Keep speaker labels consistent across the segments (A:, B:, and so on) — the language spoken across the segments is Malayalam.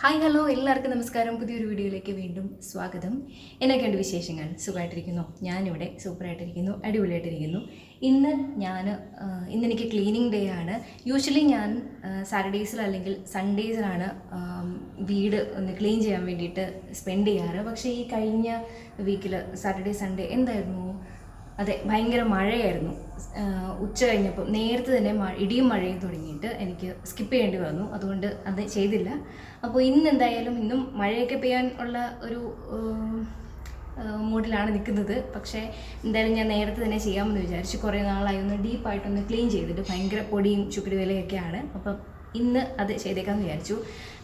A: ഹായ് ഹലോ എല്ലാവർക്കും നമസ്കാരം. പുതിയൊരു വീഡിയോയിലേക്ക് വീണ്ടും സ്വാഗതം. എന്നൊക്കെയുണ്ട് വിശേഷങ്ങൾ. സുഖമായിട്ടിരിക്കുന്നു. ഞാനിവിടെ സൂപ്പറായിട്ടിരിക്കുന്നു. അടിപൊളിയായിട്ടിരിക്കുന്നു. ഇന്ന് ഞാൻ ഇന്ന് എനിക്ക് ക്ലീനിങ് ഡേ ആണ്. യൂഷ്വലി ഞാൻ സാറ്റർഡേയ്സിൽ അല്ലെങ്കിൽ സൺഡേയ്സിലാണ് വീട് ഒന്ന് ക്ലീൻ ചെയ്യാൻ വേണ്ടിയിട്ട് സ്പെൻഡ് ചെയ്യാറ്. പക്ഷേ ഈ കഴിഞ്ഞ വീക്കിൽ സാറ്റർഡേ സൺഡേ എന്തായിരുന്നു? അതെ ഭയങ്കര മഴയായിരുന്നു. ഉച്ച കഴിഞ്ഞപ്പോൾ നേരത്തെ തന്നെ ഇടിയും മഴയും തുടങ്ങിയിട്ട് എനിക്ക് സ്കിപ്പ് ചെയ്യേണ്ടി വന്നു. അതുകൊണ്ട് അത് ചെയ്തില്ല. അപ്പോൾ ഇന്ന് എന്തായാലും ഇന്നും മഴയൊക്കെ പെയ്യാൻ ഉള്ള ഒരു മൂഡിലാണ് നിൽക്കുന്നത്. പക്ഷേ എന്തായാലും ഞാൻ നേരത്തെ തന്നെ ചെയ്യാമെന്ന് വിചാരിച്ചു. കുറേ നാളായി ഒന്ന് ഡീപ്പായിട്ടൊന്ന് ക്ലീൻ ചെയ്തിട്ട് ഭയങ്കര പൊടിയും ചുക്കുടി വിലയൊക്കെയാണ് അപ്പം ഇന്ന് അത് ചെയ്തേക്കാമെന്ന് വിചാരിച്ചു.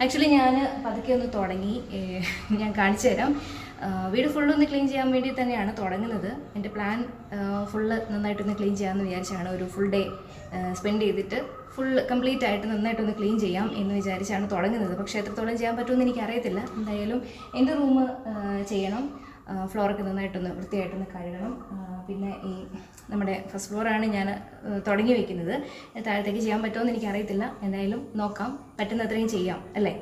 A: ആക്ച്വലി ഞാൻ പതുക്കെ ഒന്ന് തുടങ്ങി. ഞാൻ കാണിച്ചു തരാം. വീട് ഫുള്ളൊന്ന് ക്ലീൻ ചെയ്യാൻ വേണ്ടി തന്നെയാണ് തുടങ്ങുന്നത്. എന്റെ പ്ലാൻ ഫുള്ള് നന്നായിട്ടൊന്ന് ക്ലീൻ ചെയ്യാമെന്ന് വിചാരിച്ചാണ് ഒരു ഫുൾ ഡേ സ്പെൻഡ് ചെയ്തിട്ട് ഫുൾ കംപ്ലീറ്റ് ആയിട്ട് നന്നായിട്ടൊന്ന് ക്ലീൻ ചെയ്യാം എന്ന് വിചാരിച്ചാണ് തുടങ്ങുന്നത്. പക്ഷേ എത്രത്തോളം ചെയ്യാൻ പറ്റുമെന്ന് എനിക്ക് എനിക്കറിയത്തില്ല. എന്തായാലും എന്റെ റൂം ചെയ്യണം. ഫ്ലോറൊക്കെ നന്നായിട്ടൊന്ന് വൃത്തിയായിട്ടൊന്ന് കഴുകണം. പിന്നെ ഈ നമ്മുടെ ഫസ്റ്റ് ഫ്ലോറാണ് ഞാൻ തുടങ്ങി വെക്കുന്നത്. താഴത്തേക്ക് ചെയ്യാൻ പറ്റുമോ എന്ന് എനിക്കറിയത്തില്ല. എന്തായാലും നോക്കാം. പറ്റുന്ന അത്രയും ചെയ്യാം അല്ലേ?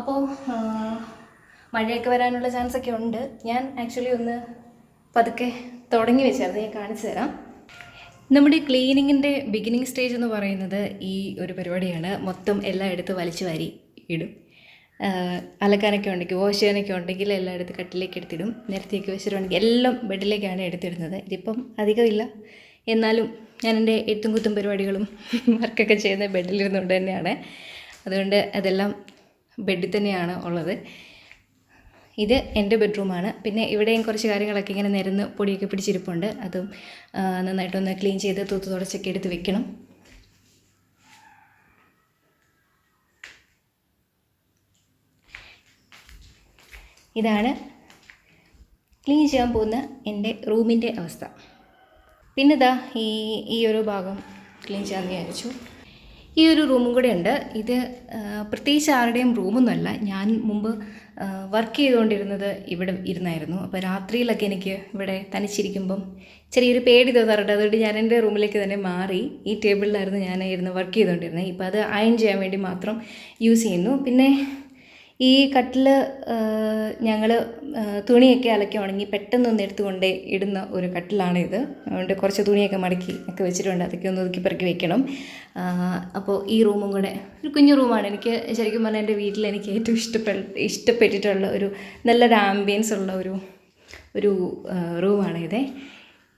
A: അപ്പോൾ മഴയൊക്കെ വരാനുള്ള ചാൻസ് ഒക്കെ ഉണ്ട്. ഞാൻ ആക്ച്വലി ഒന്ന് പതുക്കെ തുടങ്ങി വെച്ചായിരുന്നു ഞാൻ കാണിച്ചു തരാം. നമ്മുടെ ക്ലീനിങ്ങിന്റെ ബിഗിനിങ് സ്റ്റേജ് എന്ന് പറയുന്നത് ഈ ഒരു പരിപാടിയാണ്. മൊത്തം എല്ലാം എടുത്ത് വലിച്ചു വാരി ഇടും. അലക്കാനൊക്കെ ഉണ്ടെങ്കിൽ വാഷ് ചെയ്യാനൊക്കെ ഉണ്ടെങ്കിൽ എല്ലാം എടുത്ത് കട്ടിലേക്ക് എടുത്തിടും. നിരത്തിയൊക്കെ വെച്ചിട്ടുണ്ടെങ്കിൽ എല്ലാം ബെഡിലേക്കാണ് എടുത്തിടുന്നത്. ഇതിപ്പം അധികമില്ല. എന്നാലും ഞാൻ എന്റെ എത്തും കുത്തും പരിപാടികളും വർക്കൊക്കെ ചെയ്യുന്ന ബെഡിലിരുന്നുകൊണ്ട് തന്നെയാണ്. അതുകൊണ്ട് അതെല്ലാം ബെഡിൽ തന്നെയാണ് ഉള്ളത്. ഇത് എന്റെ ബെഡ്റൂമാണ്. പിന്നെ ഇവിടെയും കുറച്ച് കാര്യങ്ങളൊക്കെ ഇങ്ങനെ നിരന്ന് പൊടിയൊക്കെ പിടിച്ചിരിപ്പുണ്ട്. അതും നന്നായിട്ടൊന്ന് ക്ലീൻ ചെയ്ത് തൂത്ത് തുടച്ചൊക്കെ എടുത്ത് വെക്കണം. ഇതാണ് ക്ലീൻ ചെയ്യാൻ പോകുന്ന എന്റെ റൂമിന്റെ അവസ്ഥ. പിന്നെ ഇതാ ഈ ഈ ഒരു ഭാഗം ക്ലീൻ ചെയ്യാമെന്ന് വിചാരിച്ചു. ഈ ഒരു റൂമും കൂടെ ഉണ്ട് ഇത് പ്രത്യേകിച്ച് ആരുടെയും റൂമൊന്നുമല്ല ഞാൻ മുമ്പ് വർക്ക് ചെയ്തുകൊണ്ടിരുന്നത് ഇവിടെ ഇരുന്നായിരുന്നു. അപ്പോൾ രാത്രിയിലൊക്കെ എനിക്ക് ഇവിടെ തനിച്ചിരിക്കുമ്പം ചെറിയൊരു പേടി തോന്നാറുണ്ട്. അതുകൊണ്ട് ഞാൻ എന്റെ റൂമിലേക്ക് തന്നെ മാറി ഈ ടേബിളിലായിരുന്നു ഞാൻ ഇരുന്ന് വർക്ക് ചെയ്തുകൊണ്ടിരുന്നത്. ഇപ്പോൾ അത് അയൺ ചെയ്യാൻ വേണ്ടി മാത്രം യൂസ് ചെയ്യുന്നു. പിന്നെ ഈ കട്ടിൽ ഞങ്ങൾ തുണിയൊക്കെ അലക്കി ഉണങ്ങി പെട്ടെന്ന് ഒന്ന് എടുത്തുകൊണ്ട് ഇടുന്ന ഒരു കട്ടിലാണ് ഇത് അതുകൊണ്ട് കുറച്ച് തുണിയൊക്കെ മടക്കി ഒക്കെ വെച്ചിട്ടുണ്ട്. അതൊക്കെ ഒന്ന് ഒതുക്കി പെറുക്കി വെക്കണം. അപ്പോൾ ഈ റൂമും കൂടെ ഒരു കുഞ്ഞു റൂമാണ്. എനിക്ക് ശരിക്കും പറഞ്ഞാൽ എന്റെ വീട്ടിൽ എനിക്ക് ഏറ്റവും ഇഷ്ടപ്പെട്ട ഇഷ്ടപ്പെട്ടിട്ടുള്ള ഒരു നല്ലൊരു ആംബിയൻസ് ഉള്ള ഒരു ഒരു റൂമാണ് ഇത്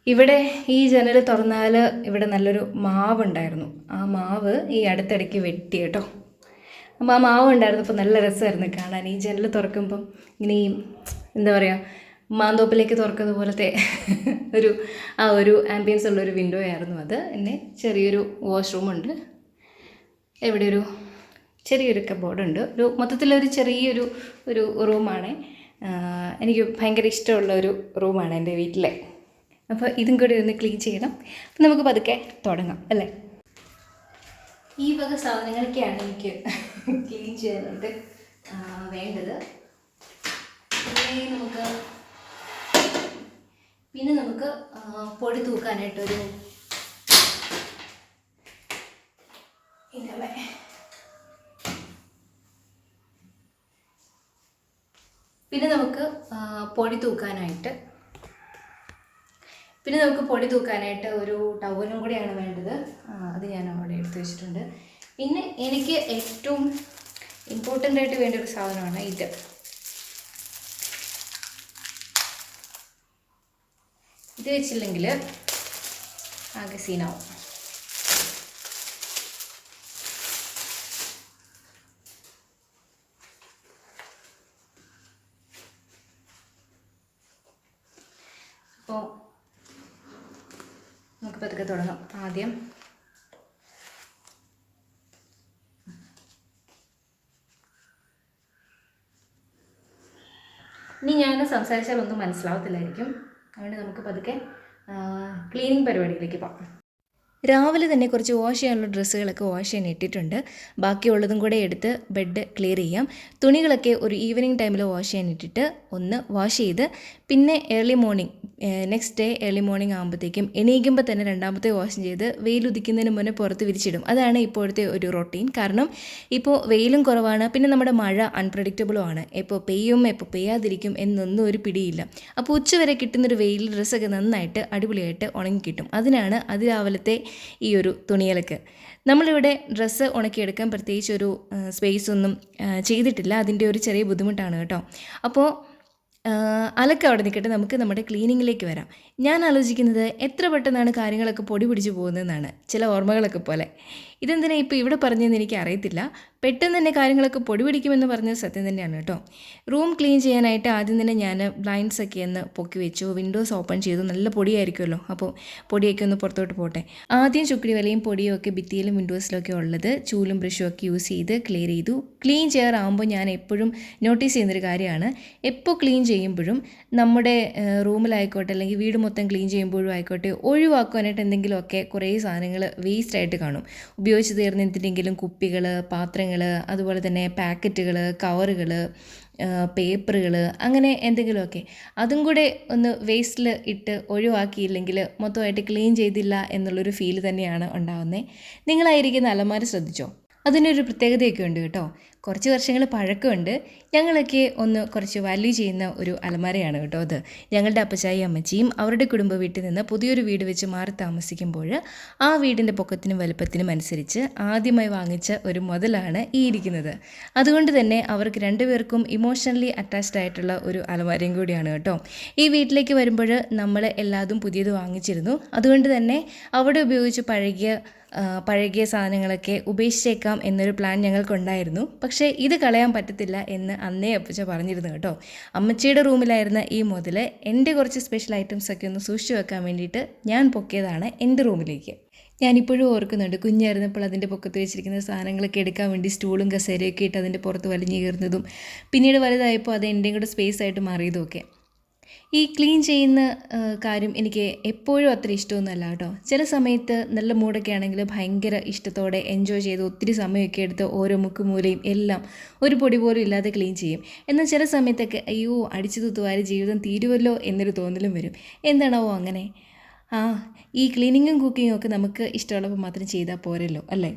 A: ഇവിടെ ഈ ജനൽ തുറന്നാൽ ഇവിടെ നല്ലൊരു മാവ് ഉണ്ടായിരുന്നു ആ മാവ് ഈ അടുത്തിടയ്ക്ക് വെട്ടി കേട്ടോ. അപ്പോൾ ആ മാവ് ഉണ്ടായിരുന്നപ്പോൾ നല്ല രസമായിരുന്നു കാണാൻ. ഈ ജനൽ തുറക്കുമ്പം ഇങ്ങനെ ഈ എന്താ പറയുക മാന്തോപ്പിലേക്ക് തുറക്കുന്ന പോലത്തെ ഒരു ആ ഒരു ആംബിയൻസ് ഉള്ളൊരു വിൻഡോ ആയിരുന്നു അത്. എന്നെ ചെറിയൊരു വാഷ്റൂമുണ്ട് എവിടെ ഒരു ചെറിയൊരു കബോർഡുണ്ട് ഒരു മൊത്തത്തിലൊരു ചെറിയൊരു ഒരു റൂമാണ് എനിക്ക് ഭയങ്കര ഇഷ്ടമുള്ള ഒരു റൂമാണ് എന്റെ വീട്ടിലെ. അപ്പോൾ ഇതും കൂടി ഒന്ന് ക്ലീൻ ചെയ്യണം. അപ്പം നമുക്ക് പതുക്കെ തുടങ്ങാം അല്ലേ? ഈ വക സാധനങ്ങളൊക്കെയാണ് എനിക്ക് ക്ലീൻ ചെയ്യാനായിട്ട് വേണ്ടത്. പിന്നെ നമുക്ക് പിന്നെ നമുക്ക് പൊടി തൂക്കാനായിട്ടൊരു പിന്നെ നമുക്ക് പൊടി തൂക്കാനായിട്ട് പിന്നെ നമുക്ക് പൊടി തൂക്കാനായിട്ട് ഒരു ടവലും കൂടിയാണ് വേണ്ടത്. അത് ഞാൻ അവിടെ എടുത്ത് വെച്ചിട്ടുണ്ട്. പിന്നെ എനിക്ക് ഏറ്റവും ഇമ്പോർട്ടന്റ് ആയിട്ട് വേണ്ട ഒരു സാധനമാണ് ഇത്. ഇത് വെച്ചില്ലെങ്കിൽ ആകെ സീനാവും അപ്പോൾ തുടങ്ങും തുടങ്ങാം. ആദ്യം ഇനി ഞാൻ സംസാരിച്ചാൽ ഒന്നും മനസ്സിലാവത്തില്ലായിരിക്കും. അതുകൊണ്ട് നമുക്ക് പതുക്കെ ക്ലീനിങ് പരിപാടിയിലേക്ക് പോകാം. രാവിലെ തന്നെ കുറച്ച് വാഷ് ചെയ്യാനുള്ള ഡ്രസ്സുകളൊക്കെ വാഷ് ചെയ്യാൻ ഇട്ടിട്ടുണ്ട്. ബാക്കിയുള്ളതും കൂടെ എടുത്ത് ബെഡ് ക്ലിയർ ചെയ്യാം. തുണികളൊക്കെ ഒരു ഈവനിങ് ടൈമിൽ വാഷ് ചെയ്യാൻ ഇട്ടിട്ട് ഒന്ന് വാഷ് ചെയ്ത് പിന്നെ early morning next day early morning ആകുമ്പോഴത്തേക്കും എണീക്കുമ്പോൾ തന്നെ രണ്ടാമത്തെ വാഷ് ചെയ്ത് വെയിൽ ഉദിക്കുന്നതിന് മുന്നേ പുറത്ത് വിരിച്ചിടും. അതാണ് ഇപ്പോഴത്തെ ഒരു റൊട്ടീൻ കാരണം ഇപ്പോൾ വെയിലും കുറവാണ് പിന്നെ നമ്മുടെ മഴ അൺപ്രഡിക്റ്റബിളും ആണ്. എപ്പോൾ പെയ്യും എപ്പോൾ പെയ്യാതിരിക്കും എന്നൊന്നും ഒരു പിടിയില്ല. അപ്പോൾ ഉച്ചവരെ കിട്ടുന്നൊരു വെയിൽ ഡ്രസ്സൊക്കെ നന്നായിട്ട് അടിപൊളിയായിട്ട് ഉണങ്ങി കിട്ടും അതിനാണ് അതിരാവിലത്തെ ഈ ഒരു തുണിയലക്ക്. നമ്മളിവിടെ ഡ്രസ്സ് ഉണക്കിയെടുക്കാൻ പ്രത്യേകിച്ച് ഒരു സ്പേസ് ഒന്നും ചെയ്തിട്ടില്ല. അതിന്റെ ഒരു ചെറിയ ബുദ്ധിമുട്ടാണ് കേട്ടോ. അപ്പോൾ അലക്ക് അവിടെ നിൽക്കട്ടെ നമുക്ക് നമ്മുടെ ക്ലീനിങ്ങിലേക്ക് വരാം. ഞാൻ ആലോചിക്കുന്നത് എത്ര പെട്ടെന്നാണ് കാര്യങ്ങളൊക്കെ പൊടി പിടിച്ച് പോകുന്നതെന്നാണ്. ചില ഓർമ്മകളൊക്കെ പോലെ. ഇതെന്തിനാ ഇപ്പോൾ ഇവിടെ പറഞ്ഞതെന്ന് എനിക്ക് അറിയത്തില്ല പെട്ടെന്ന് തന്നെ കാര്യങ്ങളൊക്കെ പൊടി പിടിക്കുമെന്ന് പറഞ്ഞത് സത്യം തന്നെയാണ് കേട്ടോ. റൂം ക്ലീൻ ചെയ്യാനായിട്ട് ആദ്യം തന്നെ ഞാൻ ബ്ലൈൻഡ്സ് ഒക്കെ ഒന്ന് പൊക്കി വെച്ചു. വിൻഡോസ് ഓപ്പൺ ചെയ്തു. നല്ല പൊടിയായിരിക്കുമല്ലോ. അപ്പോൾ പൊടിയൊക്കെ ഒന്ന് പുറത്തോട്ട് പോട്ടെ. ആദ്യം ചുക്കിടി വലയും പൊടിയും ഒക്കെ ഭിത്തിയിലും വിൻഡോസിലൊക്കെ ഉള്ളത് ചൂലും ബ്രഷും ഒക്കെ യൂസ് ചെയ്ത് ക്ലിയർ ചെയ്തു. ക്ലീൻ ചെയ്യാറാകുമ്പോൾ ഞാൻ എപ്പോഴും നോട്ടീസ് ചെയ്യുന്നൊരു കാര്യമാണ്. എപ്പോൾ ക്ലീൻ ചെയ്യുമ്പോഴും നമ്മുടെ റൂമിലായിക്കോട്ടെ അല്ലെങ്കിൽ വീട് മൊത്തം ക്ലീൻ ചെയ്യുമ്പോഴും ആയിക്കോട്ടെ ഒഴിവാക്കാനായിട്ട് എന്തെങ്കിലുമൊക്കെ കുറേ സാധനങ്ങൾ വേസ്റ്റ് ആയിട്ട് കാണും ഉപയോഗിച്ച് തീർന്ന കുപ്പികൾ പാത്രങ്ങൾ അതുപോലെ തന്നെ പാക്കറ്റുകൾ കവറുകൾ പേപ്പറുകൾ അങ്ങനെ എന്തെങ്കിലുമൊക്കെ അതും കൂടെ ഒന്ന് വേസ്റ്റിൽ ഇട്ട് ഒഴിവാക്കിയില്ലെങ്കിൽ മൊത്തമായിട്ട് ക്ലീൻ ചെയ്തില്ല എന്നുള്ളൊരു ഫീൽ തന്നെയാണ് ഉണ്ടാകുന്നത് നിങ്ങളായിരിക്കുന്ന അലമാര ശ്രദ്ധിച്ചോ? അതിനൊരു പ്രത്യേകതയൊക്കെ ഉണ്ട് കേട്ടോ. കുറച്ച് വർഷങ്ങൾ പഴക്കമുണ്ട്. ഞങ്ങളൊക്കെ ഒന്ന് കുറച്ച് വാല്യൂ ചെയ്യുന്ന ഒരു അലമാരയാണ് കേട്ടോ അത്. ഞങ്ങളുടെ അപ്പച്ചായി അമ്മച്ചിയും അവരുടെ കുടുംബ വീട്ടിൽ നിന്ന് പുതിയൊരു വീട് വെച്ച് മാറി താമസിക്കുമ്പോൾ ആ വീടിന്റെ പൊക്കത്തിനും വലുപ്പത്തിനും അനുസരിച്ച് ആദ്യമായി വാങ്ങിച്ച ഒരു മുതലാണ് ഈ ഇരിക്കുന്നത്. അതുകൊണ്ട് തന്നെ അവർക്ക് രണ്ടുപേർക്കും ഇമോഷണലി അറ്റാച്ച്ഡ് ആയിട്ടുള്ള ഒരു അലമാരയും കൂടിയാണ് കേട്ടോ. ഈ വീട്ടിലേക്ക് വരുമ്പോൾ നമ്മൾ എല്ലാതും പുതിയത് വാങ്ങിച്ചിരുന്നു. അതുകൊണ്ട് തന്നെ അവിടെ ഉപയോഗിച്ച് പഴകിയ പഴകിയ സാധനങ്ങളൊക്കെ ഉപേക്ഷിച്ചേക്കാം എന്നൊരു പ്ലാൻ ഞങ്ങൾക്കുണ്ടായിരുന്നു. പക്ഷേ ഇത് കളയാൻ പറ്റത്തില്ല എന്ന് അന്നേ അപ്പച്ച പറഞ്ഞിരുന്നു കേട്ടോ. അമ്മച്ചിയുടെ റൂമിലായിരുന്ന ഈ മുതൽ എന്റെ കുറച്ച് സ്പെഷ്യൽ ഐറ്റംസ് ഒക്കെ ഒന്ന് സൂക്ഷിച്ചു വെക്കാൻ വേണ്ടിയിട്ട് ഞാൻ പൊക്കിയതാണ് എന്റെ റൂമിലേക്ക്. ഞാനിപ്പോഴും ഓർക്കുന്നുണ്ട് കുഞ്ഞായിരുന്നപ്പോൾ അതിന്റെ പൊക്കത്ത് വെച്ചിരിക്കുന്ന സാധനങ്ങളൊക്കെ എടുക്കാൻ വേണ്ടി സ്റ്റൂളും കസേരയൊക്കെ ഇട്ട് അതിന്റെ പുറത്ത് വലിഞ്ഞു കയറുന്നതും പിന്നീട് വലുതായപ്പോൾ അത് എന്റെയും കൂടെ സ്പേസ് ആയിട്ട് മാറിയതും ഒക്കെ. ഈ ക്ലീൻ ചെയ്യുന്ന കാര്യം എനിക്ക് എപ്പോഴും അത്ര ഇഷ്ടമൊന്നുമല്ല കേട്ടോ. ചില സമയത്ത് നല്ല മൂടൊക്കെ ആണെങ്കിൽ ഭയങ്കര ഇഷ്ടത്തോടെ എൻജോയ് ചെയ്ത് ഒത്തിരി സമയമൊക്കെ എടുത്ത് ഓരോ മുക്കുമൂലയും എല്ലാം ഒരു പൊടി പോലും ഇല്ലാതെ ക്ലീൻ ചെയ്യും. എന്നാൽ ചില സമയത്തൊക്കെ അയ്യോ അടിച്ചു തൂത്തുവാരി ജീവിതം തീരുമല്ലോ എന്നൊരു തോന്നലും വരും. എന്താണാവോ അങ്ങനെ? ആ ഈ ക്ലീനിങ്ങും കുക്കിങ്ങും ഒക്കെ നമുക്ക് ഇഷ്ടമുള്ളപ്പോൾ മാത്രം ചെയ്താൽ പോരല്ലോ അല്ലേ?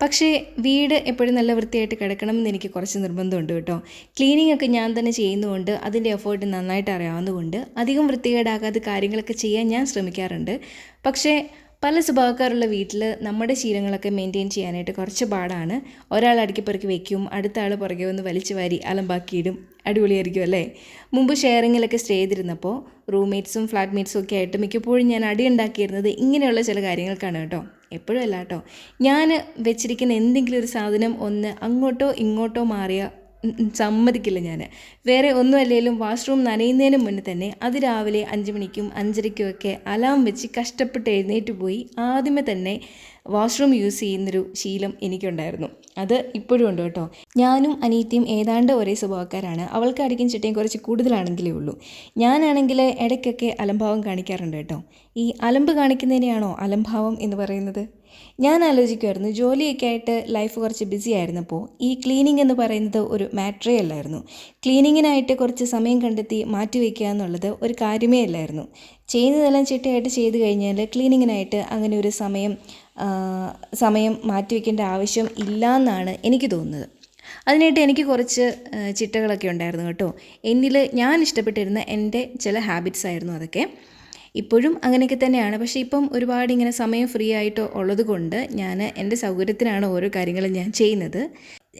A: പക്ഷേ വീട് എപ്പോഴും നല്ല വൃത്തിയായിട്ട് കിടക്കണം എന്ന് എനിക്ക് കുറച്ച് നിർബന്ധമുണ്ട് കേട്ടോ. ക്ലീനിങ് ഒക്കെ ഞാൻ തന്നെ ചെയ്യുന്നതുകൊണ്ട് അതിന്റെ എഫേർട്ട് നന്നായിട്ട് അറിയാവുന്നതുകൊണ്ട് അധികം വൃത്തികേടാകാതെ കാര്യങ്ങളൊക്കെ ചെയ്യാൻ ഞാൻ ശ്രമിക്കാറുണ്ട്. പക്ഷേ പല സ്വഭാവക്കാരുള്ള വീട്ടിൽ നമ്മുടെ ശീലങ്ങളൊക്കെ മെയിന്റെയിൻ ചെയ്യാനായിട്ട് കുറച്ച് പാടാണ്. ഒരാൾ അടുക്കി പെറുക്കി വെക്കും അടുത്ത ആൾ പുറകെ വന്ന് വലിച്ചു വാരി അലമ്പാക്കിയിടും അടിപൊളിയായിരിക്കും അല്ലേ? മുമ്പ് ഷെയറിങ്ങിലൊക്കെ സ്റ്റേ ചെയ്തിരുന്നപ്പോൾ റൂംമേറ്റ്സും ഫ്ലാറ്റ്മേറ്റ്സും ഒക്കെ ആയിട്ട് മിക്കപ്പോഴും ഞാൻ അടി ഉണ്ടാക്കിയിരുന്നത് ഇങ്ങനെയുള്ള ചില കാര്യങ്ങൾക്കാണ് കേട്ടോ. എപ്പോഴും അല്ല കേട്ടോ. ഞാൻ വെച്ചിരിക്കുന്ന എന്തെങ്കിലും ഒരു സാധനം ഒന്ന് അങ്ങോട്ടോ ഇങ്ങോട്ടോ മാറിയ സമ്മതിക്കില്ല ഞാൻ വേറെ ഒന്നും അല്ലെങ്കിലും വാഷ്റൂം നനയുന്നതിന് മുന്നേ തന്നെ അതിരാവിലെ അഞ്ച് മണിക്കും അഞ്ചരയ്ക്കും ഒക്കെ അലാം വെച്ച് കഷ്ടപ്പെട്ട് എഴുന്നേറ്റ് പോയി ആദ്യമേ തന്നെ വാഷ്റൂം യൂസ് ചെയ്യുന്നൊരു ശീലം എനിക്കുണ്ടായിരുന്നു. അത് ഇപ്പോഴും ഉണ്ട് കേട്ടോ. ഞാനും അനീത്തിയും ഏതാണ്ട് ഒരേ സ്വഭാവക്കാരാണ്. അവൾക്ക് അടിക്കും ചിട്ടയും കുറച്ച് കൂടുതലാണെങ്കിലേ ഉള്ളൂ. ഞാനാണെങ്കിൽ ഇടയ്ക്കൊക്കെ അലംഭാവം കാണിക്കാറുണ്ട് കേട്ടോ. ഈ അലമ്പ് കാണിക്കുന്നതിനെയാണോ അലംഭാവം എന്ന് പറയുന്നത്? ഞാൻ ആലോചിക്കുമായിരുന്നു ജോലിയൊക്കെ ആയിട്ട് ലൈഫ് കുറച്ച് ബിസി ആയിരുന്നപ്പോൾ ഈ ക്ലീനിങ് എന്ന് പറയുന്നത് ഒരു മാറ്ററേ അല്ലായിരുന്നു. ക്ലീനിങ്ങിനായിട്ട് കുറച്ച് സമയം കണ്ടെത്തി മാറ്റി വയ്ക്കുക എന്നുള്ളത് ഒരു കാര്യമേ അല്ലായിരുന്നു. ചെയ്യുന്നതെല്ലാം ചിട്ടയായിട്ട് ചെയ്ത് കഴിഞ്ഞാൽ ക്ലീനിങ്ങിനായിട്ട് അങ്ങനെ ഒരു സമയം സമയം മാറ്റി വയ്ക്കേണ്ട ആവശ്യം ഇല്ല എന്നാണ് എനിക്ക് തോന്നുന്നത്. അതിനായിട്ട് എനിക്ക് കുറച്ച് ചിട്ടകളൊക്കെ ഉണ്ടായിരുന്നു കേട്ടോ. എന്നിൽ ഞാൻ ഇഷ്ടപ്പെട്ടിരുന്ന എന്റെ ചില ഹാബിറ്റ്സ് ആയിരുന്നു അതൊക്കെ. ഇപ്പോഴും അങ്ങനെയൊക്കെ തന്നെയാണ്. പക്ഷേ ഇപ്പം ഒരുപാട് ഇങ്ങനെ സമയം ഫ്രീ ആയിട്ട് ഉള്ളത് കൊണ്ട് ഞാൻ എന്റെ സൗകര്യത്തിനാണ് ഓരോ കാര്യങ്ങളും ഞാൻ ചെയ്യുന്നത്.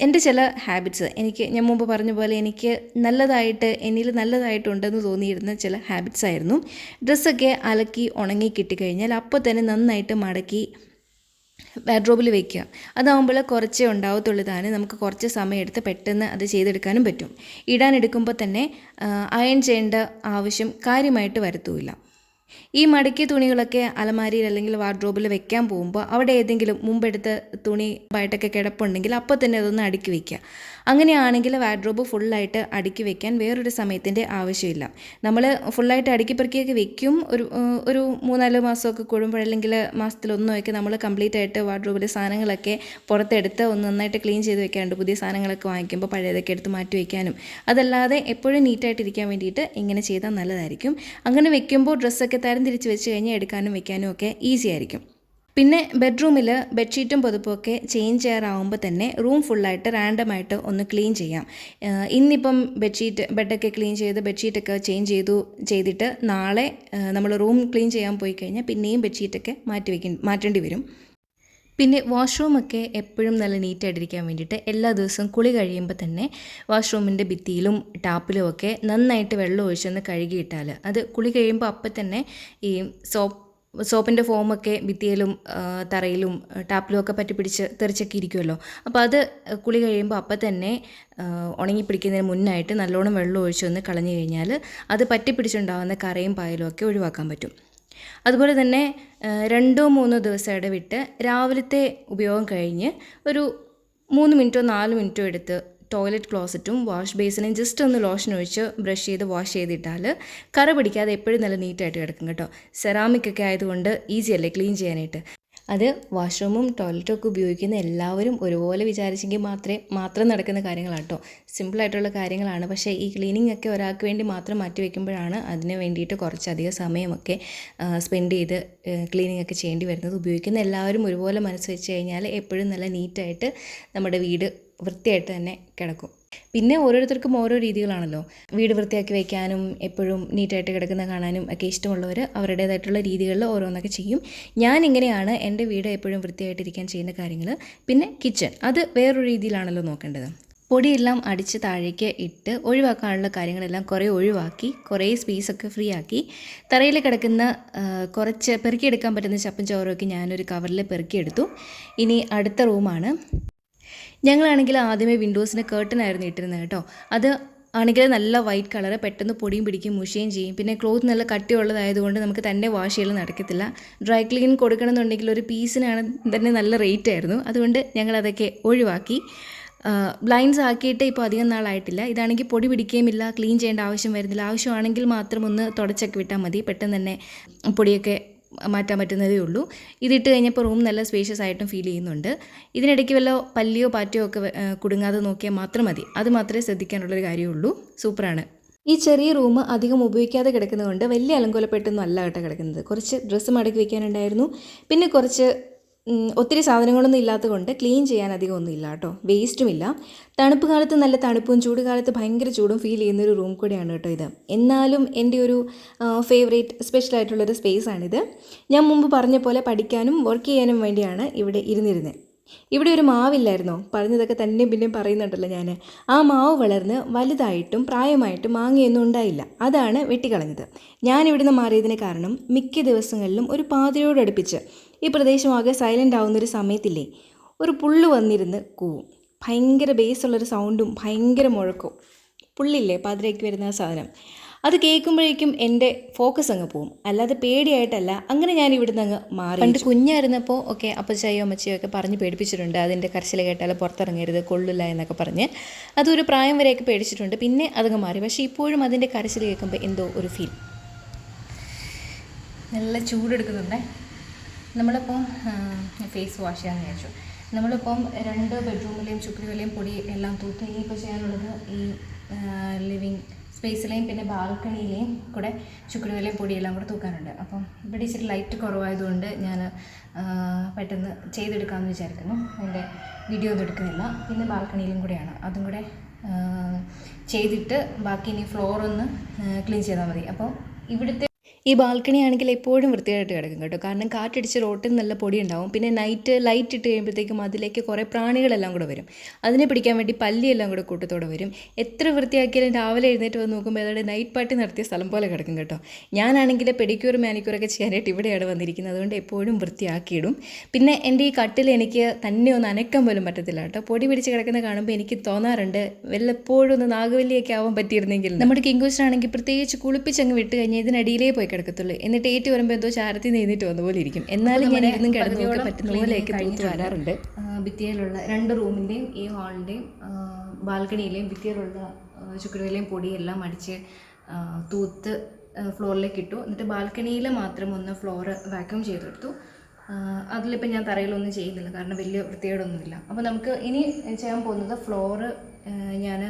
A: എന്റെ ചില ഹാബിറ്റ്സ് എനിക്ക് ഞാൻ മുമ്പ് പറഞ്ഞ പോലെ എനിക്ക് നല്ലതായിട്ട് എന്നിൽ നല്ലതായിട്ടുണ്ടെന്ന് തോന്നിയിരുന്ന ചില ഹാബിറ്റ്സ് ആയിരുന്നു. ഡ്രസ്സൊക്കെ അലക്കി ഉണങ്ങി കിട്ടിക്കഴിഞ്ഞാൽ അപ്പോൾ തന്നെ നന്നായിട്ട് മടക്കി വാഡ്രോബിൽ വെക്കുക. അതാവുമ്പോൾ കുറച്ചേ ഉണ്ടാവത്തുള്ളൂ. താനും നമുക്ക് കുറച്ച് സമയം എടുത്ത് പെട്ടെന്ന് അത് ചെയ്തെടുക്കാനും പറ്റും. ഇടാൻ എടുക്കുമ്പോൾ തന്നെ അയൺ ചെയ്യേണ്ട ആവശ്യം കാര്യമായിട്ട് വരത്തുമില്ല. ഈ മടക്കിയ തുണികളൊക്കെ അലമാരിയിൽ അല്ലെങ്കിൽ വാർഡ്രോബിൽ വെക്കാൻ പോകുമ്പോൾ അവിടെ ഏതെങ്കിലും മുമ്പെടുത്ത തുണി ആയിട്ടൊക്കെ കിടപ്പുണ്ടെങ്കിൽ അപ്പോൾ തന്നെ അതൊന്ന് അടുക്കി വെക്കുക. അങ്ങനെയാണെങ്കിൽ വാഡ്രോബ് ഫുള്ളായിട്ട് അടുക്കി വെക്കാൻ വേറൊരു സമയത്തിന്റെ ആവശ്യമില്ല. നമ്മൾ ഫുള്ളായിട്ട് അടുക്കി പെറുക്കിയൊക്കെ വെക്കും. ഒരു ഒരു മൂന്നാൽ മാസമൊക്കെ കൂടുമ്പോഴല്ലെങ്കിൽ മാസത്തിലൊന്നുമൊക്കെ നമ്മൾ കംപ്ലീറ്റ് ആയിട്ട് വാർഡ്രോബിലെ സാധനങ്ങളൊക്കെ പുറത്തെടുത്ത് ഒന്ന് നന്നായിട്ട് ക്ലീൻ ചെയ്ത് വെക്കാറുണ്ട്. പുതിയ സാധനങ്ങളൊക്കെ വാങ്ങിക്കുമ്പോൾ പഴയതൊക്കെ എടുത്ത് മാറ്റി വയ്ക്കാനും അതല്ലാതെ എപ്പോഴും നീറ്റായിട്ടിരിക്കാൻ വേണ്ടിയിട്ട് ഇങ്ങനെ ചെയ്താൽ നല്ലതായിരിക്കും. അങ്ങനെ വെക്കുമ്പോൾ ഡ്രസ്സൊക്കെ തരം തിരിച്ച് വെച്ച് കഴിഞ്ഞാൽ എടുക്കാനും വെക്കാനും ഒക്കെ ഈസി ആയിരിക്കും. പിന്നെ ബെഡ്റൂമിൽ ബെഡ്ഷീറ്റും പൊതുപ്പൊക്കെ ചേഞ്ച് ചെയ്യാറാവുമ്പോൾ തന്നെ റൂം ഫുള്ളായിട്ട് റാൻഡമായിട്ട് ഒന്ന് ക്ലീൻ ചെയ്യാം. ഇന്നിപ്പം ബെഡ്ഷീറ്റ് ബെഡൊക്കെ ക്ലീൻ ചെയ്ത് ബെഡ്ഷീറ്റൊക്കെ ചേഞ്ച് ചെയ്തു ചെയ്തിട്ട് നാളെ നമ്മൾ റൂം ക്ലീൻ ചെയ്യാൻ പോയി കഴിഞ്ഞാൽ പിന്നെയും ബെഡ്ഷീറ്റൊക്കെ മാറ്റി വയ്ക്ക മാറ്റേണ്ടി വരും. പിന്നെ വാഷ്റൂമൊക്കെ എപ്പോഴും നല്ല നീറ്റായിട്ടിരിക്കാൻ വേണ്ടിയിട്ട് എല്ലാ ദിവസവും കുളി കഴിയുമ്പോൾ തന്നെ വാഷ്റൂമിന്റെ ഭിത്തിയിലും ടാപ്പിലും ഒക്കെ നന്നായിട്ട് വെള്ളം ഒഴിച്ചൊന്ന് കഴുകിയിട്ടാൽ അത് കുളി കഴിയുമ്പോൾ അപ്പം തന്നെ ഈ സോപ്പ് സോപ്പിന്റെ ഫോമൊക്കെ ഭിത്തിയിലും തറയിലും ടാപ്പിലും ഒക്കെ പറ്റി പിടിച്ച് തെറിച്ചൊക്കെ ഇരിക്കുമല്ലോ അപ്പോൾ അത് കുളി കഴിയുമ്പോൾ അപ്പം തന്നെ ഉണങ്ങി പിടിക്കുന്നതിന് മുന്നായിട്ട് നല്ലോണം വെള്ളം ഒഴിച്ചൊന്ന് കളഞ്ഞു കഴിഞ്ഞാൽ അത് പറ്റി പിടിച്ചുണ്ടാകുന്ന കറയും പായലും ഒക്കെ ഒഴിവാക്കാൻ പറ്റും. അതുപോലെ തന്നെ രണ്ടോ മൂന്നോ ദിവസം ഇടവിട്ട് രാവിലത്തെ ഉപയോഗം കഴിഞ്ഞ് ഒരു മൂന്ന് മിനിറ്റോ നാല് മിനിറ്റോ എടുത്ത് ടോയ്ലറ്റ് ക്ലോസറ്റും വാഷ് ബേസിനും ജസ്റ്റ് ഒന്ന് ലോഷൻ ഒഴിച്ച് ബ്രഷ് ചെയ്ത് വാഷ് ചെയ്തിട്ടാൽ കറ പിടിക്കാതെ എപ്പോഴും നല്ല നീറ്റായിട്ട് കിടക്കും കേട്ടോ. സെറാമിക് ഒക്കെ ആയതുകൊണ്ട് ഈസി അല്ലേ ക്ലീൻ ചെയ്യാനായിട്ട്. അത് വാഷ്റൂമും ടോയ്ലറ്റും ഒക്കെ ഉപയോഗിക്കുന്ന എല്ലാവരും ഒരുപോലെ വിചാരിച്ചെങ്കിൽ മാത്രമേ മാത്രം നടക്കുന്ന കാര്യങ്ങളാണ് കേട്ടോ. സിമ്പിളായിട്ടുള്ള കാര്യങ്ങളാണ്. പക്ഷേ ഈ ക്ലീനിങ് ഒക്കെ ഒരാൾക്ക് വേണ്ടി മാത്രം മാറ്റി വയ്ക്കുമ്പോഴാണ് അതിന് വേണ്ടിയിട്ട് കുറച്ചധികം സമയമൊക്കെ സ്പെൻഡ് ചെയ്ത് ക്ലീനിങ് ഒക്കെ ചെയ്യേണ്ടി വരുന്നത്. ഉപയോഗിക്കുന്ന എല്ലാവരും ഒരുപോലെ മനസ്സ് വെച്ച് കഴിഞ്ഞാൽ എപ്പോഴും നല്ല നീറ്റായിട്ട് നമ്മുടെ വീട് വൃത്തിയായിട്ട് തന്നെ കിടക്കും. പിന്നെ ഓരോരുത്തർക്കും ഓരോ രീതികളാണല്ലോ. വീട് വൃത്തിയാക്കി വയ്ക്കാനും എപ്പോഴും നീറ്റായിട്ട് കിടക്കുന്ന കാണാനും ഒക്കെ ഇഷ്ടമുള്ളവർ അവരുടേതായിട്ടുള്ള രീതികളിൽ ഓരോന്നൊക്കെ ചെയ്യും. ഞാൻ ഇങ്ങനെയാണ് എന്റെ വീട് എപ്പോഴും വൃത്തിയായിട്ടിരിക്കാൻ ചെയ്യുന്ന കാര്യങ്ങൾ പിന്നെ കിച്ചൺ അത് വേറൊരു രീതിയിലാണല്ലോ നോക്കേണ്ടത്. പൊടിയെല്ലാം അടിച്ച് താഴേക്ക് ഇട്ട് ഒഴിവാക്കാനുള്ള കാര്യങ്ങളെല്ലാം കുറേ ഒഴിവാക്കി കുറേ സ്പേസൊക്കെ ഫ്രീ ആക്കി. തറയിൽ കിടക്കുന്ന കുറച്ച് പെറുക്കിയെടുക്കാൻ പറ്റുന്ന ചപ്പും ചോറുമൊക്കെ ഞാനൊരു കവറിൽ പെറുക്കിയെടുത്തു. ഇനി അടുത്ത റൂമാണ് ഞങ്ങളാണെങ്കിൽ ആദ്യമേ വിൻഡോസിന് കേർട്ടൻ ആയിരുന്നു ഇട്ടിരുന്നത് കേട്ടോ. അത് ആണെങ്കിൽ നല്ല വൈറ്റ് കളർ പെട്ടെന്ന് പൊടിയും പിടിക്കും മുഷിയും ചെയ്യും. പിന്നെ ക്ലോത്ത് നല്ല കട്ടിയുള്ളതായതുകൊണ്ട് നമുക്ക് തന്നെ വാഷ് ചെയ്യൽ നടക്കത്തില്ല. ഡ്രൈ ക്ലീൻ കൊടുക്കണമെന്നുണ്ടെങ്കിൽ ഒരു പീസിനാണ് തന്നെ നല്ല റേറ്റ് ആയിരുന്നു. അതുകൊണ്ട് ഞങ്ങളതൊക്കെ ഒഴിവാക്കി. ബ്ലൈൻഡ്സ് ആക്കിയിട്ട് ഇപ്പോൾ അധികം നാളായിട്ടില്ല. ഇതാണെങ്കിൽ പൊടി പിടിക്കുകയുമില്ല ക്ലീൻ ചെയ്യേണ്ട ആവശ്യം വരുന്നില്ല. ആവശ്യമാണെങ്കിൽ മാത്രം ഒന്ന് തുടച്ചൊക്കെ വിട്ടാൽ മതി. പെട്ടെന്ന് തന്നെ പൊടിയൊക്കെ മാറ്റാൻ പറ്റുന്നതേ ഉള്ളൂ. ഇതിട്ട് കഴിഞ്ഞപ്പോൾ റൂം നല്ല സ്പേഷ്യസ് ആയിട്ടും ഫീൽ ചെയ്യുന്നുണ്ട്. ഇതിനിടയ്ക്ക് വല്ല പല്ലിയോ പാറ്റയോ ഒക്കെ കുടുങ്ങാതെ നോക്കിയാൽ മാത്രം മതി. അത് മാത്രമേ ശ്രദ്ധിക്കാനുള്ളൊരു കാര്യമുള്ളൂ. സൂപ്പറാണ്. ഈ ചെറിയ റൂം അധികം ഉപയോഗിക്കാതെ കിടക്കുന്നതുകൊണ്ട് വലിയ അലങ്കോലപ്പെട്ടൊന്നും അല്ല കേട്ടോ കിടക്കുന്നത്. കുറച്ച് ഡ്രസ്സ് മടക്കി വെക്കാനുണ്ടായിരുന്നു. പിന്നെ കുറച്ച് ഒത്തിരി സാധനങ്ങളൊന്നും ഇല്ലാത്തതുകൊണ്ട് ക്ലീൻ ചെയ്യാൻ അധികം ഒന്നും ഇല്ല കേട്ടോ. വേസ്റ്റും ഇല്ല. തണുപ്പ് കാലത്ത് നല്ല തണുപ്പും ചൂട് കാലത്ത് ഭയങ്കര ചൂടും ഫീൽ ചെയ്യുന്ന ഒരു റൂം കൂടെയാണ് കേട്ടോ ഇത്. എന്നാലും എന്റെ ഒരു ഫേവറേറ്റ് സ്പെഷ്യൽ ആയിട്ടുള്ളൊരു സ്പേസ് ആണിത്. ഞാൻ മുമ്പ് പറഞ്ഞ പോലെ പഠിക്കാനും വർക്ക് ചെയ്യാനും വേണ്ടിയാണ് ഇവിടെ ഇരുന്നിരുന്നത് ഇവിടെ ഒരു മാവില്ലായിരുന്നോ? പറഞ്ഞതൊക്കെ തന്നെ പിന്നെയും പറയുന്നുണ്ടല്ലോ ഞാൻ ആ മാവ് വളർന്ന് വലുതായിട്ടും പ്രായമായിട്ടും മാങ്ങയൊന്നും ഉണ്ടായില്ല. അതാണ് വെട്ടിക്കളഞ്ഞത്. ഞാൻ ഇവിടുന്ന് മാറിയതിന് കാരണം മിക്ക ദിവസങ്ങളിലും ഒരു പാതിരയോടടുപ്പിച്ച് ഈ പ്രദേശമാകെ സൈലന്റ് ആവുന്നൊരു സമയത്തില്ലേ ഒരു പുള്ള് വന്നിരുന്ന് കൂവും. ഭയങ്കര ബേസുള്ളൊരു സൗണ്ടും ഭയങ്കര മുഴക്കവും. പുള്ളില്ലേ പാതിരയ്ക്ക് വരുന്ന സാധനം. അത് കേൾക്കുമ്പോഴേക്കും എന്റെ ഫോക്കസ് അങ്ങ് പോകും അല്ലാതെ പേടിയായിട്ടല്ല. അങ്ങനെ ഞാൻ ഇവിടുന്ന് അങ്ങ് മാറി പണ്ട് കുഞ്ഞായിരുന്നപ്പോൾ ഒക്കെ അപ്പച്ചായോ അമ്മച്ചയോ ഒക്കെ പറഞ്ഞ് പേടിപ്പിച്ചിട്ടുണ്ട്. അതിന്റെ കരച്ചിൽ കേട്ടാൽ പുറത്തിറങ്ങരുത് കൊള്ളില്ല എന്നൊക്കെ പറഞ്ഞ്. അതൊരു പ്രായം വരെയൊക്കെ പേടിച്ചിട്ടുണ്ട്. പിന്നെ അതങ്ങ് മാറി. പക്ഷേ ഇപ്പോഴും അതിന്റെ കരച്ചിൽ കേൾക്കുമ്പോൾ എന്തോ ഒരു ഫീൽ നല്ല ചൂടെടുക്കുന്നുണ്ടേ. നമ്മളിപ്പം ഫേസ് വാഷ് ചെയ്യാൻ വിചാരിച്ചു. നമ്മളിപ്പം രണ്ട് ബെഡ്റൂമിലെയും ചുക്രികളിലെയും പൊടി എല്ലാം തൂത്ത് ഇനിയിപ്പോൾ ചെയ്യാനുള്ളത് ഈ ലിവിങ് സ്പേസിലെയും പിന്നെ ബാൽക്കണിയിലെയും കൂടെ ചുക്രികളിലെയും പൊടിയെല്ലാം കൂടെ തൂക്കാനുണ്ട്. അപ്പം ഇവിടെ ഇച്ചിരി ലൈറ്റ് കുറവായതുകൊണ്ട് ഞാൻ പെട്ടെന്ന് ചെയ്തെടുക്കാമെന്ന് വിചാരിക്കുന്നു. അതിന്റെ വീഡിയോ ഒന്നും എടുക്കുന്നില്ല. പിന്നെ ബാൽക്കണിയിലും കൂടെയാണ്. അതും കൂടെ ചെയ്തിട്ട് ബാക്കി ഇനി ഫ്ലോർ ഒന്ന് ക്ലീൻ ചെയ്താൽ മതി. അപ്പോൾ ഇവിടുത്തെ ഈ ബാൽക്കണി ആണെങ്കിൽ എപ്പോഴും വൃത്തിയായിട്ട് കിടക്കും കേട്ടോ. കാരണം കാറ്റടിച്ച് റോട്ടിൽ നല്ല പൊടി ഉണ്ടാവും പിന്നെ നൈറ്റ് ലൈറ്റ് ഇട്ട് കഴിയുമ്പോഴത്തേക്കും അതിലേക്ക് കുറേ പ്രാണികളെല്ലാം കൂടെ വരും. അതിനെ പിടിക്കാൻ വേണ്ടി പല്ലിയെല്ലാം കൂടെ കൂട്ടത്തോടെ വരും. എത്ര വൃത്തിയാക്കിയാലും രാവിലെ എഴുന്നേറ്റ് വന്ന് നോക്കുമ്പോൾ അതോടെ നൈറ്റ് പാർട്ടി നടത്തിയ സ്ഥലം പോലെ കിടക്കും കേട്ടോ. ഞാനാണെങ്കിൽ പെഡിക്യൂർ മാനിക്യൂറൊക്കെ ചെയ്യാനായിട്ട് ഇവിടെയാണ് വന്നിരിക്കുന്നത്. അതുകൊണ്ട് എപ്പോഴും വൃത്തിയാക്കിയിടും. പിന്നെ എന്റെ ഈ കട്ടിൽ എനിക്ക് തന്നെ ഒന്ന് അനക്കാൻ പോലും പറ്റത്തില്ല കേട്ടോ. പൊടി പിടിച്ച് കിടക്കുന്ന കാണുമ്പോൾ എനിക്ക് തോന്നാറുണ്ട് വല്ലപ്പോഴും ഒന്ന് നാഗവല്ലിയൊക്കെ ആവാൻ പറ്റിയിരുന്നെങ്കിൽ. നമ്മുടെ കിങ്കൂസിനാണെങ്കിൽ പ്രത്യേകിച്ച് കുളിപ്പിച്ചങ്ങ് വിട്ട് കഴിഞ്ഞാൽ ഇതിനടിയിലേ പോയി കിടക്കത്തുള്ളൂ. എന്നിട്ട് ഏറ്റു വരുമ്പോൾ എന്തോ ചാരത്തിൽ നീന്നിട്ട് വന്ന പോലെ ഇരിക്കും. എന്നാലും ഞാൻ ഇരുന്നും കിടന്നു നോക്കാൻ പറ്റുന്ന പോലെയൊക്കെ തൂത്ത് വരാറുണ്ട് ഭിത്തിയിലുള്ള രണ്ട് റൂമിന്റെയും ഈ ഹാളിന്റെയും ബാൽക്കണിയിലെയും ഭിത്തിയിലുള്ള ചുക്കുരയിലെയും പൊടിയെല്ലാം അടിച്ച് തൂത്ത് ഫ്ലോറിലേക്ക് ഇട്ടു. എന്നിട്ട് ബാൽക്കണിയിൽ മാത്രം ഒന്ന് ഫ്ലോറ് വാക്യൂം ചെയ്തെടുത്തു. അതിലിപ്പോൾ ഞാൻ തറയിലൊന്നും ചെയ്യുന്നില്ല. കാരണം വലിയ വൃത്തികേടൊന്നുമില്ല. അപ്പോൾ നമുക്ക് ഇനി ചെയ്യാൻ പോകുന്നത് ഫ്ലോറ് ഞാൻ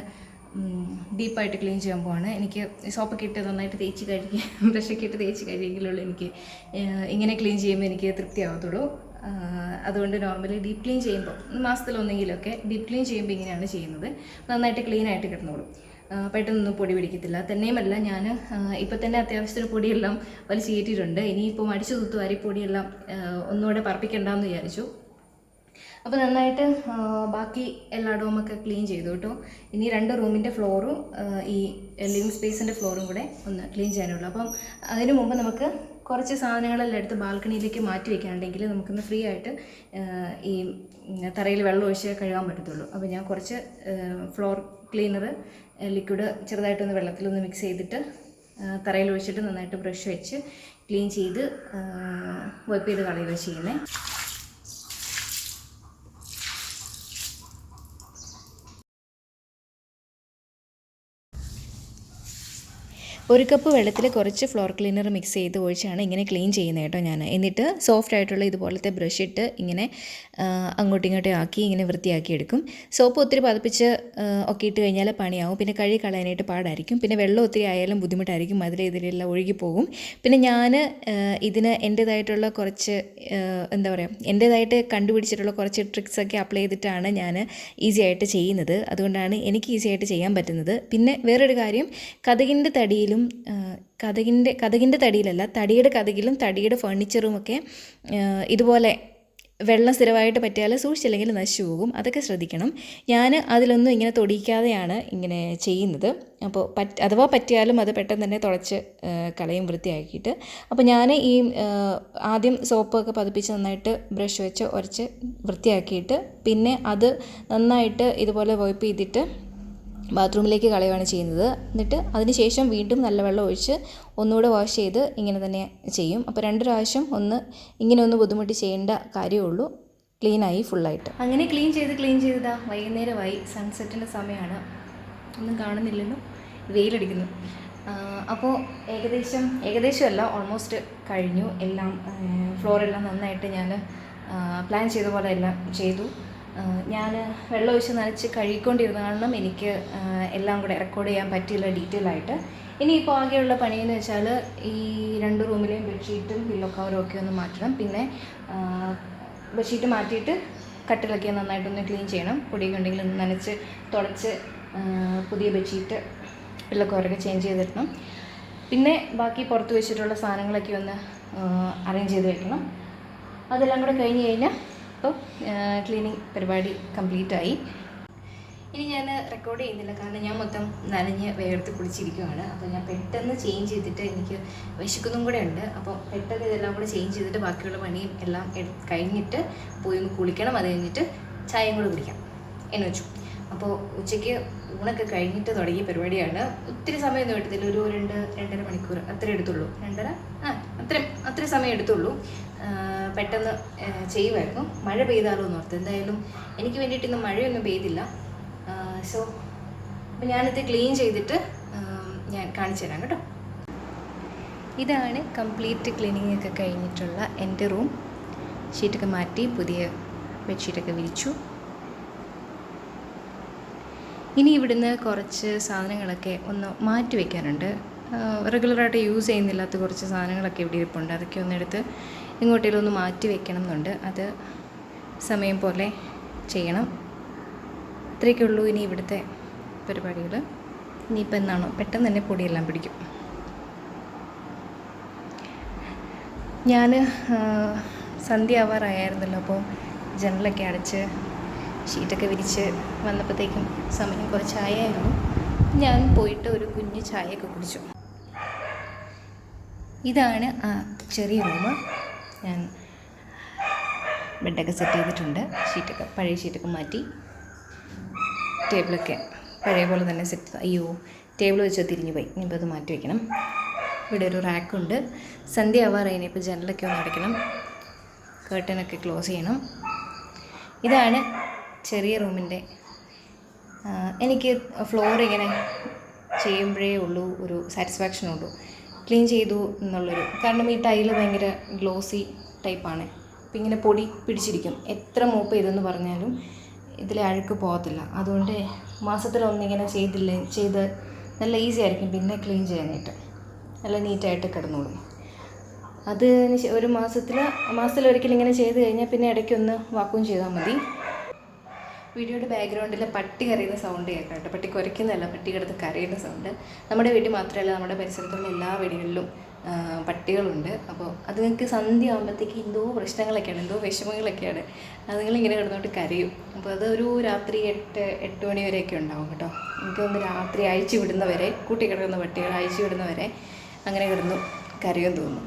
A: ഡീപ്പായിട്ട് ക്ലീൻ ചെയ്യാൻ പോവാണ്. എനിക്ക് സോപ്പൊക്കെ ഇട്ട് നന്നായിട്ട് തേച്ച് കഴുകി ബ്രഷൊക്കെ ഇട്ട് തേച്ച് കഴുകിയെങ്കിലുള്ളൂ എനിക്ക് ഇങ്ങനെ ക്ലീൻ ചെയ്യുമ്പോൾ എനിക്ക് തൃപ്തിയാവത്തുള്ളൂ അതുകൊണ്ട് നോർമലി ഡീപ്പ് ക്ലീൻ ചെയ്യുമ്പോൾ മാസത്തിലൊന്നെങ്കിലൊക്കെ ഡീപ്പ് ക്ലീൻ ചെയ്യുമ്പോൾ ഇങ്ങനെയാണ് ചെയ്യുന്നത്. നന്നായിട്ട് ക്ലീൻ ആയിട്ട് കിടന്നോളും. പെട്ടെന്നൊന്നും പൊടി പിടിക്കത്തില്ല. തന്നെയുമല്ല ഞാൻ ഇപ്പം തന്നെ അത്യാവശ്യത്തിന് പൊടിയെല്ലാം വലിച്ചു കയറ്റിയിട്ടുണ്ട്. ഇനിയിപ്പോൾ അടിച്ചു തുത്തുവാരി പൊടിയെല്ലാം ഒന്നുകൂടെ പറപ്പിക്കണ്ടെന്ന് വിചാരിച്ചു. അപ്പോൾ നന്നായിട്ട് ബാക്കി എല്ലാ ഡോമൊക്കെ ക്ലീൻ ചെയ്തു കേട്ടോ. ഇനി രണ്ട് റൂമിന്റെ ഫ്ലോറും ഈ ലിവിങ് സ്പേസിന്റെ ഫ്ലോറും കൂടെ ഒന്ന് ക്ലീൻ ചെയ്യാനുള്ളൂ. അപ്പം അതിനു മുമ്പ് നമുക്ക് കുറച്ച് സാധനങ്ങളെല്ലാം എടുത്ത് ബാൽക്കണിയിലേക്ക് മാറ്റി വെക്കാനുണ്ടെങ്കിൽ നമുക്കൊന്ന് ഫ്രീ ആയിട്ട് ഈ തറയിൽ വെള്ളം ഒഴിച്ച് കഴുകാൻ പറ്റത്തുള്ളൂ. അപ്പോൾ ഞാൻ കുറച്ച് ഫ്ലോർ ക്ലീനർ ലിക്വിഡ് ചെറുതായിട്ടൊന്ന് വെള്ളത്തിലൊന്ന് മിക്സ് ചെയ്തിട്ട് തറയിൽ ഒഴിച്ചിട്ട് നന്നായിട്ട് ബ്രഷ് വെച്ച് ക്ലീൻ ചെയ്ത് വൈപ്പ് ചെയ്ത് കളയുക ചെയ്യുന്നത്. ഒരു കപ്പ് വെള്ളത്തിൽ കുറച്ച് ഫ്ലോർ ക്ലീനർ മിക്സ് ചെയ്ത് ഒഴിച്ചാണ് ഇങ്ങനെ ക്ലീൻ ചെയ്യുന്നത് കേട്ടോ ഞാൻ എന്നിട്ട് സോഫ്റ്റ് ആയിട്ടുള്ള ഇതുപോലത്തെ ബ്രഷ് ഇട്ട് ഇങ്ങനെ അങ്ങോട്ടും ഇങ്ങോട്ടും ആക്കി ഇങ്ങനെ വൃത്തിയാക്കി എടുക്കും. സോപ്പ് ഒത്തിരി പതിപ്പിച്ച് ഒക്കെ ഇട്ട് കഴിഞ്ഞാൽ പണിയാവും. പിന്നെ കഴുകി കളയാനായിട്ട് പാടായിരിക്കും. പിന്നെ വെള്ളം ഒത്തിരി ആയാലും ബുദ്ധിമുട്ടായിരിക്കും. അതിലെ ഇതിലെല്ലാം ഒഴുകി പോകും. പിന്നെ ഞാൻ ഇതിന് എന്റേതായിട്ടുള്ള കുറച്ച് എന്താ പറയുക എന്റേതായിട്ട് കണ്ടുപിടിച്ചിട്ടുള്ള കുറച്ച് ട്രിക്സൊക്കെ അപ്ലൈ ചെയ്തിട്ടാണ് ഞാൻ ഈസി ആയിട്ട് ചെയ്യുന്നത്. അതുകൊണ്ടാണ് എനിക്ക് ഈസി ആയിട്ട് ചെയ്യാൻ പറ്റുന്നത്. പിന്നെ വേറൊരു കാര്യം കഥകിന്റെ തടിയിലും ആ, കഥകിന്റെ കഥകിന്റെ തടിയിലല്ല തടിയുടെ കഥകിലും തടിയുടെ ഫർണിച്ചറും ഒക്കെ ഇതുപോലെ വെള്ളം സ്ഥിരമായിട്ട് പറ്റിയാൽ സൂക്ഷിച്ചില്ലെങ്കിൽ നശിച്ചു പോകും. അതൊക്കെ ശ്രദ്ധിക്കണം. ഞാൻ അതിലൊന്നും ഇങ്ങനെ തൊടിക്കാതെയാണ് ഇങ്ങനെ ചെയ്യുന്നത്. അപ്പോൾ പറ്റ് അഥവാ പറ്റിയാലും അത് പെട്ടെന്ന് തന്നെ തുടച്ച് കളയും വൃത്തിയാക്കിയിട്ട്. അപ്പോൾ ഞാൻ ഈ ആദ്യം ആദ്യം സോപ്പൊക്കെ പതിപ്പിച്ച് നന്നായിട്ട് ബ്രഷ് വെച്ച് ഉരച്ച് വൃത്തിയാക്കിയിട്ട് പിന്നെ അത് നന്നായിട്ട് ഇതുപോലെ വൈപ്പ് ചെയ്തിട്ട് ബാത്റൂമിലേക്ക് കളയുകയാണ് ചെയ്യുന്നത്. എന്നിട്ട് അതിന് ശേഷം വീണ്ടും നല്ല വെള്ളം ഒഴിച്ച് ഒന്നുകൂടെ വാഷ് ചെയ്ത് ഇങ്ങനെ തന്നെ ചെയ്യും. അപ്പോൾ രണ്ട് പ്രാവശ്യം ഒന്ന് ഇങ്ങനെ ഒന്ന് ബുദ്ധിമുട്ടി ചെയ്യേണ്ട കാര്യമുള്ളൂ. ക്ലീനായി ഫുള്ളായിട്ട് അങ്ങനെ ക്ലീൻ ചെയ്ത് ക്ലീൻ ചെയ്തതാ വൈകുന്നേരമായി. സൺസെറ്റിന്റെ സമയമാണ് ഒന്നും കാണുന്നില്ലല്ലോ വെയിലടിക്കുന്നു. അപ്പോൾ ഏകദേശം ഏകദേശമല്ല ഓൾമോസ്റ്റ് കഴിഞ്ഞു. എല്ലാം ഫ്ലോറെല്ലാം നന്നായിട്ട് ഞാൻ പ്ലാൻ ചെയ്ത പോലെ എല്ലാം ചെയ്തു. ഞാൻ വെള്ളം ഒഴിച്ച് നനച്ച് കഴുകിക്കൊണ്ടിരുന്ന കാരണം എനിക്ക് എല്ലാം കൂടെ റെക്കോർഡ് ചെയ്യാൻ പറ്റിയില്ല ഡീറ്റെയിൽ ആയിട്ട്. ഇനിയിപ്പോൾ ആകെയുള്ള പണിയെന്ന് വെച്ചാൽ ഈ രണ്ട് റൂമിലെയും ബെഡ്ഷീറ്റും പില്ലോ കവറും ഒക്കെ ഒന്ന് മാറ്റണം. പിന്നെ ബെഡ്ഷീറ്റ് മാറ്റിയിട്ട് കട്ടിലൊക്കെ നന്നായിട്ടൊന്ന് ക്ലീൻ ചെയ്യണം. പൊടിയൊക്കെ ഉണ്ടെങ്കിൽ ഒന്ന് നനച്ച് തുടച്ച് പുതിയ ബെഡ്ഷീറ്റ് പില്ലോ കവറൊക്കെ ചേഞ്ച് ചെയ്തിടണം. പിന്നെ ബാക്കി പുറത്ത് വെച്ചിട്ടുള്ള സാധനങ്ങളൊക്കെ ഒന്ന് അറേഞ്ച് ചെയ്ത് വെക്കണം. അതെല്ലാം കൂടെ കഴിഞ്ഞ് കഴിഞ്ഞാൽ ഇപ്പോൾ ക്ലീനിങ് പരിപാടി കംപ്ലീറ്റ് ആയി. ഇനി ഞാൻ റെക്കോർഡ് ചെയ്യുന്നില്ല. കാരണം ഞാൻ മൊത്തം നനഞ്ഞ് വേർത്ത് കുളിച്ചിരിക്കുകയാണ് അപ്പോൾ ഞാൻ പെട്ടെന്ന് ചേഞ്ച് ചെയ്തിട്ട് എനിക്ക് വിശക്കുന്നതും കൂടെ ഉണ്ട്. അപ്പോൾ പെട്ടെന്ന് ഇതെല്ലാം കൂടെ ചേഞ്ച് ചെയ്തിട്ട് ബാക്കിയുള്ള പണിയും എല്ലാം കഴിഞ്ഞിട്ട് പോയി ഒന്ന് കുളിക്കണം. അത് കഴിഞ്ഞിട്ട് ചായയും കൂടെ കുടിക്കാം. എന്ന് വെച്ചു. അപ്പോൾ ഉച്ചയ്ക്ക് ഊണൊക്കെ കഴിഞ്ഞിട്ട് തുടങ്ങിയ പരിപാടിയാണ്. ഒത്തിരി സമയമൊന്നും എടുത്തില്ല. ഒരു രണ്ട് രണ്ടര മണിക്കൂർ. അത്രേ എടുത്തുള്ളൂ. രണ്ടര? ആ അത്രയും അത്രയും സമയം എടുത്തുള്ളൂ. പെട്ടെന്ന് ചെയ്യുമായിരുന്നു മഴ പെയ്താലോ എന്ന് ഓർത്ത്. എന്തായാലും എനിക്ക് വേണ്ടിയിട്ട് ഇന്ന് മഴയൊന്നും പെയ്തില്ല. സോ അപ്പം ഞാനിത് ക്ലീൻ ചെയ്തിട്ട് ഞാൻ കാണിച്ചു തരാം കേട്ടോ. ഇതാണ് കംപ്ലീറ്റ് ക്ലീനിങ് ഒക്കെ കഴിഞ്ഞിട്ടുള്ള എന്റെ റൂം. ഷീറ്റൊക്കെ മാറ്റി പുതിയ ബെഡ്ഷീറ്റൊക്കെ വിരിച്ചു. ഇനി ഇവിടുന്ന് കുറച്ച് സാധനങ്ങളൊക്കെ ഒന്ന് മാറ്റി വയ്ക്കാനുണ്ട് റെഗുലറായിട്ട് യൂസ് ചെയ്യുന്നില്ലാത്ത കുറച്ച് സാധനങ്ങളൊക്കെ ഇവിടെ ഇരിപ്പുണ്ട്. അതൊക്കെ ഒന്ന് എടുത്ത് ഇങ്ങോട്ടേലും ഒന്ന് മാറ്റി വെക്കണം എന്നുണ്ട് അത് സമയം പോലെ ചെയ്യണം. ഇത്രയൊക്കെ ഉള്ളൂ ഇനി ഇവിടുത്തെ പരിപാടികൾ. ഇനിയിപ്പോൾ എന്നാണോ പെട്ടെന്ന് തന്നെ പൊടിയെല്ലാം പിടിക്കും. ഞാൻ സന്ധ്യ ആവാറായായിരുന്നല്ലോ അപ്പോൾ ജനലൊക്കെ അടച്ച് ഷീറ്റൊക്കെ വിരിച്ച് വന്നപ്പോഴത്തേക്കും സമയം കുറച്ചായായിരുന്നു ഞാൻ പോയിട്ട് ഒരു കുഞ്ഞ് ചായയൊക്കെ കുടിച്ചു. ഇതാണ് ആ ചെറിയ റൂം ഞാൻ ബെഡൊക്കെ സെറ്റ് ചെയ്തിട്ടുണ്ട്. ഷീറ്റൊക്കെ പഴയ ഷീറ്റൊക്കെ മാറ്റി ടേബിളൊക്കെ പഴയ പോലെ തന്നെ സെറ്റ് അയ്യോ ടേബിൾ വെച്ച് തിരിഞ്ഞു പോയി. ഇനിയിപ്പോൾ അത് മാറ്റി വയ്ക്കണം ഇവിടെ ഒരു റാക്കുണ്ട് സന്ധ്യ ആവാറായി. ഇനിയിപ്പോൾ ജനലൊക്കെ ഒന്ന് അടയ്ക്കണം. കേട്ടനൊക്കെ ക്ലോസ് ചെയ്യണം. ഇതാണ് ചെറിയ റൂമിന്റെ എനിക്ക് ഫ്ലോർ ഇങ്ങനെ ചെയ്യുമ്പോഴേ ഉള്ളൂ ഒരു സാറ്റിസ്ഫാക്ഷൻ ഉള്ളൂ. ക്ലീൻ ചെയ്തു എന്നുള്ളൊരു. കാരണം ഈ ടൈൽ ഭയങ്കര ഗ്ലോസി ടൈപ്പാണ്. അപ്പം ഇങ്ങനെ പൊടി പിടിച്ചിരിക്കും. എത്ര മൂപ്പ് ചെയ്തെന്ന് പറഞ്ഞാലും ഇതിലെ അഴുക്ക് പോകത്തില്ല. അതുകൊണ്ട് മാസത്തിലൊന്നിങ്ങനെ ചെയ്തില്ലേ ചെയ്ത് നല്ല ഈസി ആയിരിക്കും പിന്നെ ക്ലീൻ ചെയ്യാനായിട്ട്. നല്ല നീറ്റായിട്ട് കിടന്നോളും. അത് ഒരു മാസത്തിൽ മാസത്തിലൊരിക്കലിങ്ങനെ ചെയ്ത് കഴിഞ്ഞാൽ പിന്നെ ഇടയ്ക്കൊന്ന് വാക്കും ചെയ്താൽ മതി. വീഡിയോയുടെ ബാക്ക്ഗ്രൗണ്ടിൽ പട്ടി കരയുന്ന സൗണ്ട് കേൾക്കാം കേട്ടോ. പട്ടി കുരയ്ക്കുന്നതല്ല പട്ടി കിടന്ന് കരയുന്ന സൗണ്ട് നമ്മുടെ വീട്ടിൽ മാത്രമല്ല നമ്മുടെ പരിസരത്തുള്ള എല്ലാ വീടുകളിലും പട്ടികളുണ്ട്. അപ്പോൾ അത് നിങ്ങൾക്ക് സന്ധ്യ ആകുമ്പോഴത്തേക്ക് എന്തോ പ്രശ്നങ്ങളൊക്കെയാണ് എന്തോ വിഷമങ്ങളൊക്കെയാണ്. അത് നിങ്ങളിങ്ങനെ കിടന്നോട്ട് കരയും. അപ്പോൾ അതൊരു രാത്രി എട്ട് എട്ട് മണി വരെയൊക്കെ ഉണ്ടാവും കേട്ടോ. എനിക്കൊന്ന് രാത്രി അഴിച്ചു വിടുന്നവരെ കൂട്ടി കിടക്കുന്ന പട്ടികൾ അഴിച്ചു വിടുന്നവരെ അങ്ങനെ കിടന്നു കരയും തോന്നുന്നു.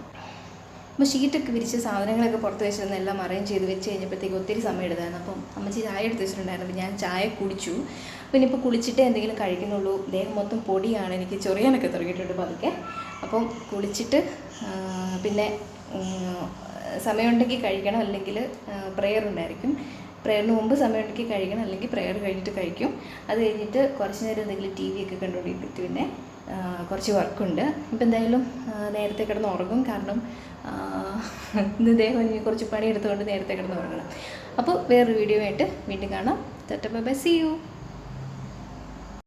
A: അപ്പോൾ ഷീറ്റൊക്കെ വിരിച്ച് സാധനങ്ങളൊക്കെ പുറത്ത് വെച്ചിരുന്ന എല്ലാം അറേഞ്ച് ചെയ്ത് വെച്ച് കഴിഞ്ഞപ്പോഴത്തേക്ക് ഒത്തിരി സമയം എടുത്തായിരുന്നു. അപ്പം അമ്മച്ചി ചായ എടുത്ത് വെച്ചിട്ടുണ്ടായിരുന്നു. ഞാൻ ചായ കുടിച്ചു. പിന്നെ ഇപ്പോൾ കുളിച്ചിട്ട് എന്തെങ്കിലും കഴിക്കുന്നുള്ളൂ. ദേഹം മൊത്തം പൊടിയാണ്. എനിക്ക് ചൊറിയാനൊക്കെ തുടങ്ങിയിട്ടുണ്ട് പതുക്കെ. അപ്പം കുളിച്ചിട്ട് പിന്നെ സമയമുണ്ടെങ്കിൽ കഴിക്കണം. അല്ലെങ്കിൽ പ്രെയർ ഉണ്ടായിരിക്കും. പ്രെയറിന് മുമ്പ് സമയമുണ്ടെങ്കിൽ കഴിക്കണം. അല്ലെങ്കിൽ പ്രെയർ കഴിഞ്ഞിട്ട് കഴിക്കും. അത് കഴിഞ്ഞിട്ട് കുറച്ച് നേരം എന്തെങ്കിലും ടി വി ഒക്കെ കണ്ടുകൊണ്ടിരിക്കും. പിന്നെ കുറച്ച് വർക്കുണ്ട് ഇപ്പം എന്തായാലും നേരത്തെ കിടന്ന് ഉറങ്ങും. കാരണം ഇന്ന് ദേഹം ഇനി കുറച്ച് പണി എടുത്തുകൊണ്ട് നേരത്തെ കിടന്ന് ഉറങ്ങണം. അപ്പോൾ വേറൊരു വീഡിയോ ആയിട്ട് വീണ്ടും കാണാം. തൊട്ടപ്പോൾ ബൈ സി യു